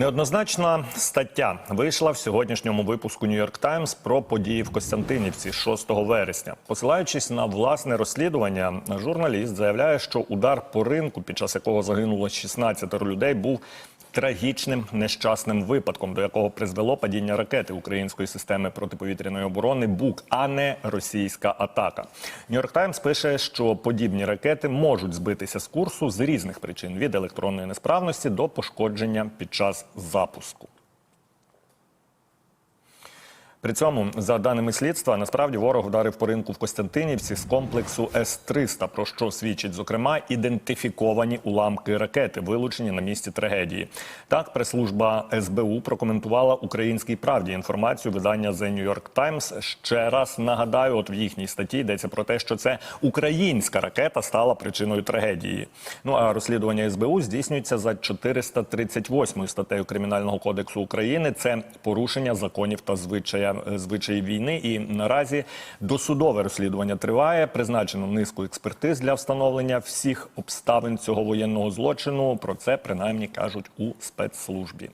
Неоднозначна стаття вийшла в сьогоднішньому випуску Нью-Йорк Таймс про події в Костянтинівці 6 вересня. Посилаючись на власне розслідування, журналіст заявляє, що удар по ринку, під час якого загинуло 16 людей, був трагічним нещасним випадком, до якого призвело падіння ракети української системи протиповітряної оборони БУК, а не російська атака. Нью-Йорк Таймс пише, що подібні ракети можуть збитися з курсу з різних причин від електронної несправності до пошкодження під час запуску. При цьому, за даними слідства, насправді ворог вдарив по ринку в Костянтинівці з комплексу С-300, про що свідчить, зокрема, ідентифіковані уламки ракети, вилучені на місці трагедії. Так, прес-служба СБУ прокоментувала українській правді інформацію видання The New York Times. Ще раз нагадаю, от в їхній статті йдеться про те, що це українська ракета стала причиною трагедії. Ну а розслідування СБУ здійснюється за 438 статтею Кримінального кодексу України. Це порушення законів та звичая звичаї війни. І наразі досудове розслідування триває. Призначено низку експертиз для встановлення всіх обставин цього воєнного злочину. Про це принаймні кажуть у спецслужбі.